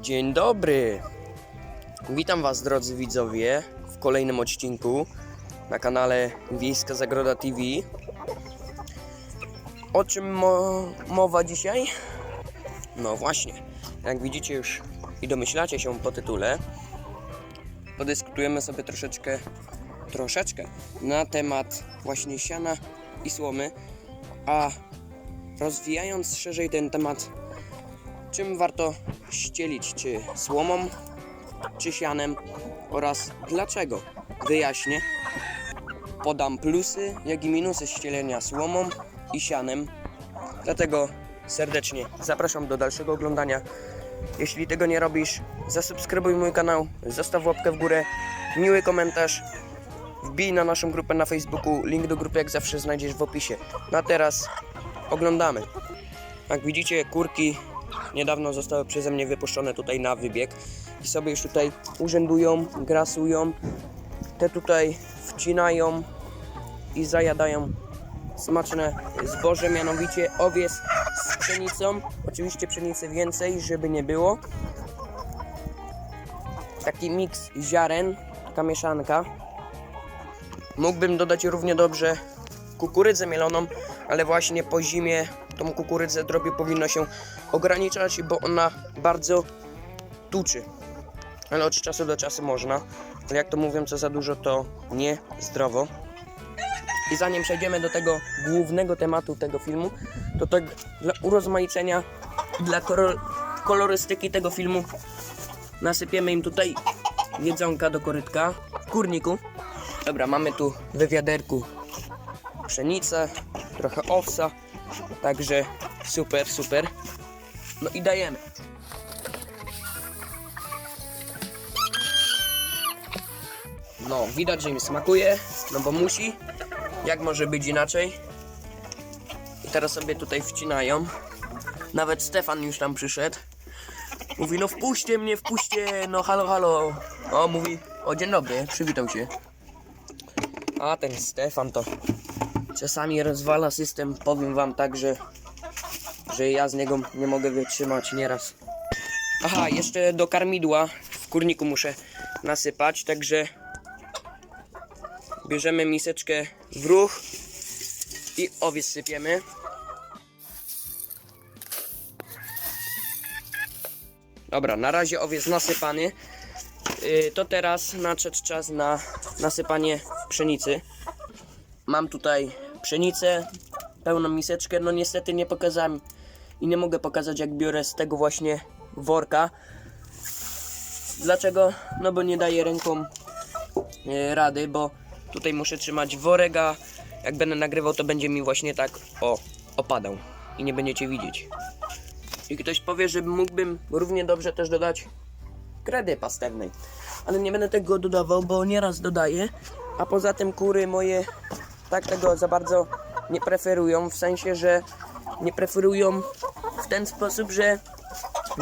Dzień dobry. Witam Was, drodzy widzowie, w kolejnym odcinku na kanale Wiejska Zagroda TV. O czym mo mowa dzisiaj? No właśnie, jak widzicie już i domyślacie się po tytule, podyskutujemy sobie troszeczkę, troszeczkę na temat właśnie siana i słomy, a rozwijając szerzej ten temat, czym warto ścielić, czy słomą, czy sianem oraz dlaczego. Wyjaśnię. Podam plusy, jak i minusy ścielenia słomą i sianem. Dlatego serdecznie zapraszam do dalszego oglądania. Jeśli tego nie robisz, zasubskrybuj mój kanał, zostaw łapkę w górę, miły komentarz, wbij na naszą grupę na Facebooku. Link do grupy jak zawsze znajdziesz w opisie. No a teraz oglądamy. Jak widzicie, kurki niedawno zostały przeze mnie wypuszczone tutaj na wybieg i sobie już tutaj urzędują, grasują. Te tutaj wcinają i zajadają smaczne zboże, mianowicie owies z pszenicą. Oczywiście pszenicy więcej, żeby nie było. Taki miks ziaren, taka mieszanka. Mógłbym dodać równie dobrze kukurydzę mieloną, ale właśnie po zimie tą kukurydzę drobie powinno się ograniczać, bo ona bardzo tuczy. Ale od czasu do czasu można. Ale jak to mówią, co za dużo, to nie zdrowo. I zanim przejdziemy do tego głównego tematu tego filmu, to tak dla urozmaicenia, dla kolorystyki tego filmu nasypiemy im tutaj jedzonka do korytka w kurniku. Dobra, mamy tu we wiaderku pszenicę, trochę owsa, także super, super. No i dajemy. No, widać, że im smakuje, no bo musi. Jak może być inaczej? I teraz sobie tutaj wcinają. Nawet Stefan już tam przyszedł. Mówi, no wpuśćcie mnie, wpuśćcie, no halo, halo. O, mówi, o dzień dobry, przywitał się. A ten Stefan to czasami rozwala system, powiem wam tak, że, że ja z niego nie mogę wytrzymać nieraz. Aha, jeszcze do karmidła w kurniku muszę nasypać, także bierzemy miseczkę w ruch i owiec sypiemy. Dobra, na razie owiec nasypany. Yy, to teraz nadszedł czas na nasypanie pszenicy. Mam tutaj pszenicę, pełną miseczkę. No niestety nie pokazałem i nie mogę pokazać jak biorę z tego właśnie worka. Dlaczego? No bo nie daję ręką e, rady, bo tutaj muszę trzymać worek, a jak będę nagrywał to będzie mi właśnie tak o, opadał i nie będziecie widzieć. I ktoś powie, że mógłbym równie dobrze też dodać kredy pastewnej. Ale nie będę tego dodawał, bo nieraz dodaję, a poza tym kury moje tak tego za bardzo nie preferują, w sensie, że nie preferują w ten sposób, że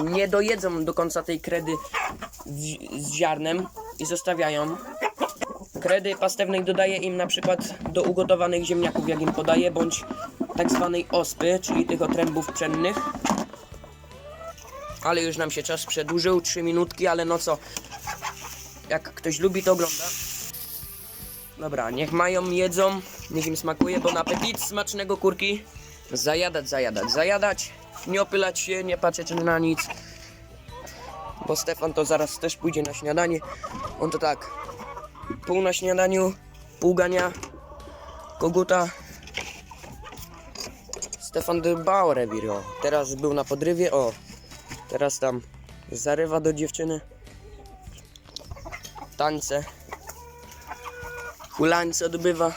nie dojedzą do końca tej kredy z, ziarnem i zostawiają. Kredy pastewnej dodaję im na przykład do ugotowanych ziemniaków, jak im podaję, bądź tak zwanej ospy, czyli tych otrębów pszennych. Ale już nam się czas przedłużył, 3 minutki, ale no co, jak ktoś lubi to ogląda. Dobra, niech mają, jedzą, niech im smakuje, bo na apetit smacznego kurki. Zajadać, zajadać, zajadać, nie opylać się, nie patrzeć na nic. Bo Stefan to zaraz też pójdzie na śniadanie. On to tak, pół na śniadaniu, pół gania, koguta. Stefan dbał o rewir, o. Teraz był na podrywie, o. Teraz tam zarywa do dziewczyny. Tańce. Hulańce odbywa.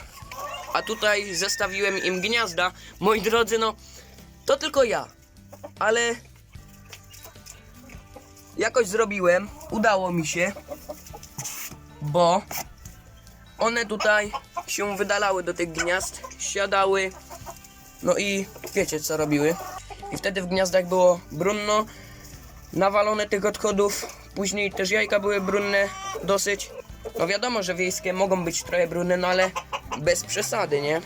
A tutaj zestawiłem im gniazda. Moi drodzy, no to tylko ja. Ale jakoś zrobiłem. Udało mi się. Bo one tutaj się wydalały do tych gniazd, siadały. No i wiecie co robiły. I wtedy w gniazdach było brunno, nawalone tych odchodów. Później też jajka były brunne dosyć. No wiadomo, że wiejskie mogą być trochę brudne, no ale bez przesady, nie?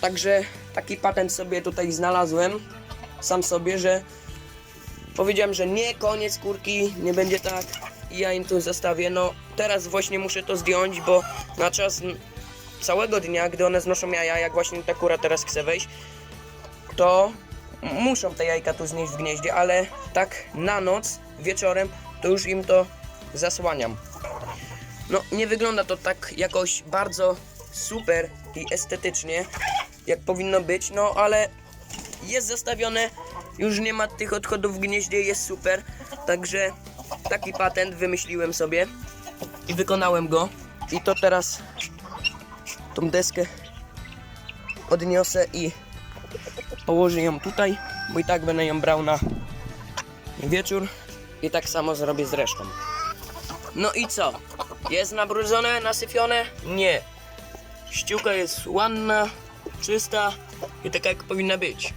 Także taki patent sobie tutaj znalazłem, sam sobie, że powiedziałem, że nie, koniec kurki, nie będzie tak. I ja im tu zostawię. No teraz właśnie muszę to zdjąć, bo na czas całego dnia, gdy one znoszą jaja, jak właśnie ta kura teraz chce wejść, to muszą te jajka tu znieść w gnieździe, ale tak na noc, wieczorem, to już im to zasłaniam. No, nie wygląda to tak jakoś bardzo super i estetycznie, jak powinno być, no ale jest zastawione, już nie ma tych odchodów w gnieździe, jest super, także taki patent wymyśliłem sobie i wykonałem go i to teraz tą deskę odniosę i położę ją tutaj, bo i tak będę ją brał na wieczór i tak samo zrobię z resztą. No i co? Jest nabrudzone, nasyfione? Nie. Ściółka jest ładna, czysta i taka jak powinna być.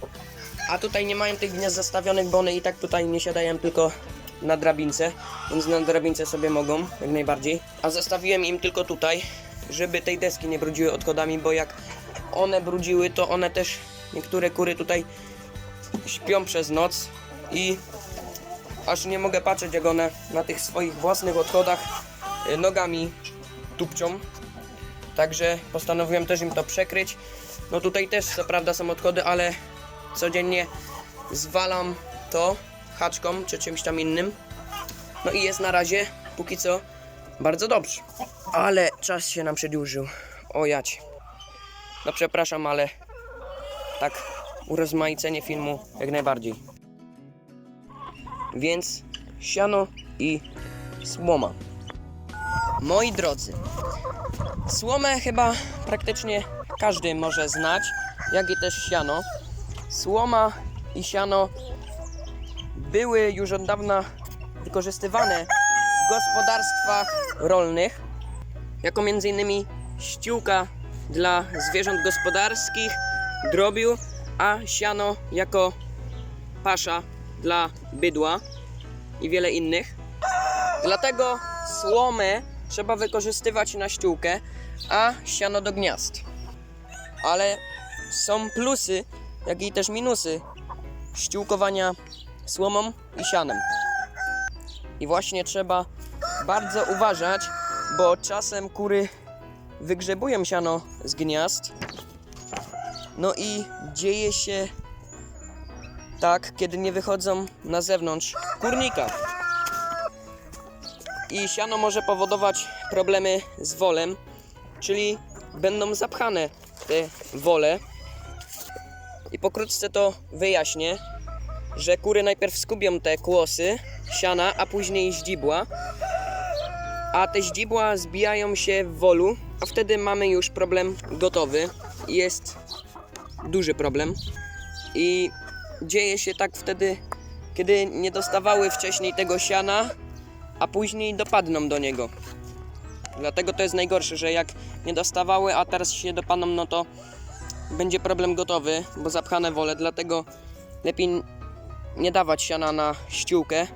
A tutaj nie mają tych gniazd zastawionych, bo one i tak tutaj nie siadają tylko na drabince, więc na drabince sobie mogą, jak najbardziej. A zostawiłem im tylko tutaj, żeby tej deski nie brudziły odchodami, bo jak one brudziły, to one też, niektóre kury tutaj śpią przez noc i aż nie mogę patrzeć, jak one na tych swoich własnych odchodach y, nogami tupczą. Także postanowiłem też im to przekryć. No tutaj też co prawda są odchody, ale codziennie zwalam to haczką czy czymś tam innym. No i jest na razie, póki co, bardzo dobrze. Ale czas się nam przedłużył. O jać. No przepraszam, ale tak urozmaicenie filmu jak najbardziej. Więc siano i słoma. Moi drodzy, słomę chyba praktycznie każdy może znać, jak i też siano. Słoma i siano były już od dawna wykorzystywane w gospodarstwach rolnych, jako innymi ściółka dla zwierząt gospodarskich, drobiu, a siano jako pasza dla bydła i wiele innych. Dlatego słomę trzeba wykorzystywać na ściółkę, a siano do gniazd. Ale są plusy, jak i też minusy ściółkowania słomą i sianem. I właśnie trzeba bardzo uważać, bo czasem kury wygrzebują siano z gniazd. No i dzieje się tak, kiedy nie wychodzą na zewnątrz kurnika. I siano może powodować problemy z wolem, czyli będą zapchane te wole. I pokrótce to wyjaśnię, że kury najpierw skubią te kłosy siana, a później ździbła. A te ździbła zbijają się w wolu, a wtedy mamy już problem gotowy. Jest duży problem. I dzieje się tak wtedy, kiedy nie dostawały wcześniej tego siana, a później dopadną do niego. Dlatego to jest najgorsze, że jak nie dostawały, a teraz się dopadną, no to będzie problem gotowy, bo zapchane wole, dlatego lepiej nie dawać siana na ściółkę,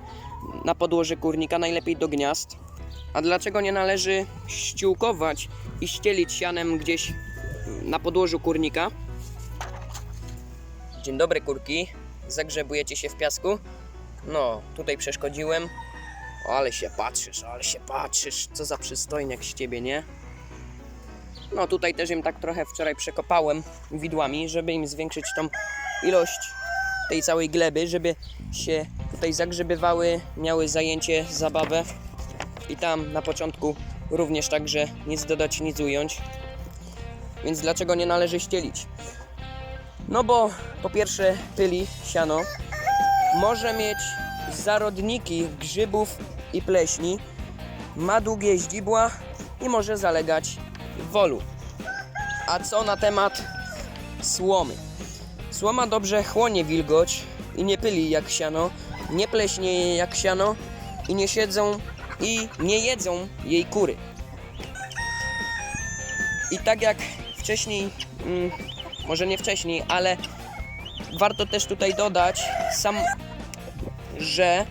na podłoże kurnika, najlepiej do gniazd. A dlaczego nie należy ściółkować i ścielić sianem gdzieś na podłożu kurnika? Dzień dobry kurki, zagrzebujecie się w piasku? No, tutaj przeszkodziłem. Ale się patrzysz, ale się patrzysz, co za przystojniak z ciebie, nie? No tutaj też im tak trochę wczoraj przekopałem widłami, żeby im zwiększyć tą ilość tej całej gleby, żeby się tutaj zagrzebywały, miały zajęcie, zabawę. I tam na początku również także nic dodać, nic ująć. Więc dlaczego nie należy ścielić? No bo po pierwsze pyli, siano może mieć zarodniki grzybów i pleśni, ma długie ździbła i może zalegać w wolu. A co na temat słomy? Słoma dobrze chłonie wilgoć i nie pyli jak siano, nie pleśnie jak siano i nie siedzą i nie jedzą jej kury. I tak jak wcześniej, mm, może nie wcześniej, ale warto też tutaj dodać sam, że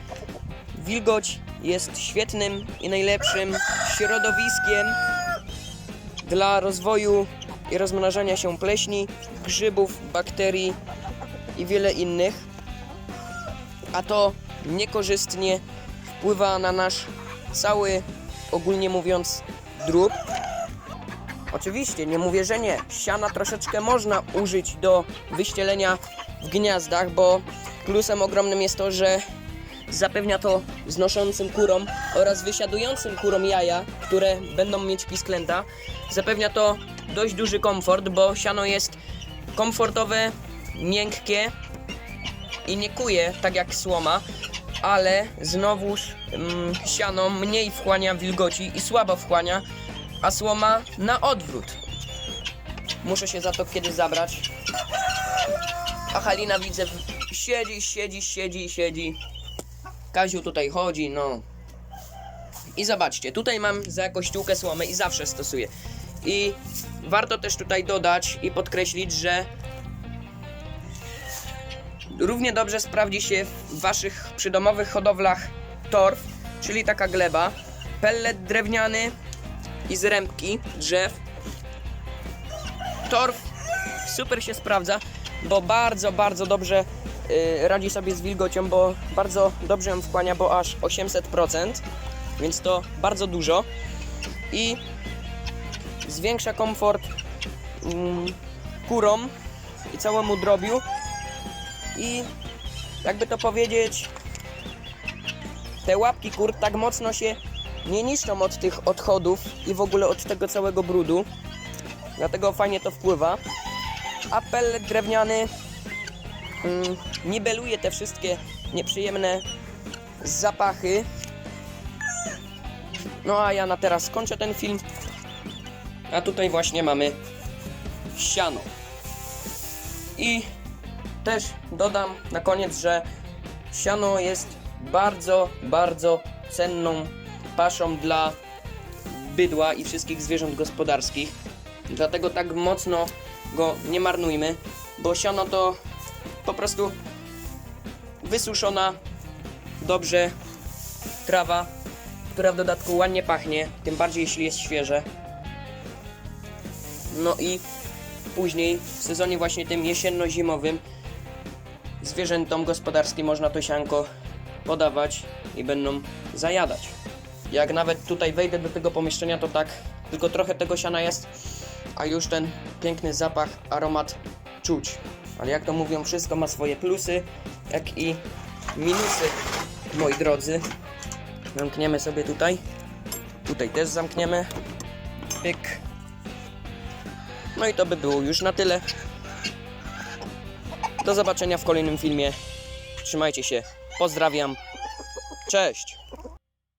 wilgoć jest świetnym i najlepszym środowiskiem dla rozwoju i rozmnażania się pleśni, grzybów, bakterii i wiele innych. A to niekorzystnie wpływa na nasz cały, ogólnie mówiąc, drób. Oczywiście, nie mówię, że nie. Siana troszeczkę można użyć do wyścielenia w gniazdach, bo plusem ogromnym jest to, że zapewnia to znoszącym kurom oraz wysiadującym kurom jaja, które będą mieć pisklęta. Zapewnia to dość duży komfort, bo siano jest komfortowe, miękkie i nie kuje tak jak słoma, ale znowuż mm, siano mniej wchłania wilgoci i słabo wchłania, a słoma na odwrót. Muszę się za to kiedy zabrać. A Halina widzę siedzi, siedzi, siedzi, siedzi. Kaziu tutaj chodzi, no. I zobaczcie, tutaj mam za kościółkę słomy i zawsze stosuję. I warto też tutaj dodać i podkreślić, że równie dobrze sprawdzi się w waszych przydomowych hodowlach torf, czyli taka gleba, pellet drewniany i z rębki drzew. Torf super się sprawdza, bo bardzo, bardzo dobrze radzi sobie z wilgocią, bo bardzo dobrze ją wchłania, bo aż 800%, więc to bardzo dużo. I zwiększa komfort mm, kurom i całemu drobiu. I jakby to powiedzieć te łapki kur tak mocno się nie niszczą od tych odchodów i w ogóle od tego całego brudu. Dlatego fajnie to wpływa. A pellet drewniany mm, te wszystkie nieprzyjemne zapachy. No a ja na teraz skończę ten film. A tutaj właśnie mamy siano. I też dodam na koniec, że siano jest bardzo, bardzo cenną paszą dla bydła i wszystkich zwierząt gospodarskich. Dlatego tak mocno go nie marnujmy, bo siano to po prostu wysuszona dobrze trawa, która w dodatku ładnie pachnie, tym bardziej jeśli jest świeże. No i później w sezonie właśnie tym jesienno-zimowym zwierzętom gospodarskim można to sianko podawać i będą zajadać. Jak nawet tutaj wejdę do tego pomieszczenia, to tak tylko trochę tego siana jest, a już ten piękny zapach, aromat czuć. Ale jak to mówią, wszystko ma swoje plusy, jak i minusy, moi drodzy. Zamkniemy sobie tutaj. Tutaj też zamkniemy. Pyk. No i to by było już na tyle. Do zobaczenia w kolejnym filmie. Trzymajcie się. Pozdrawiam. Cześć.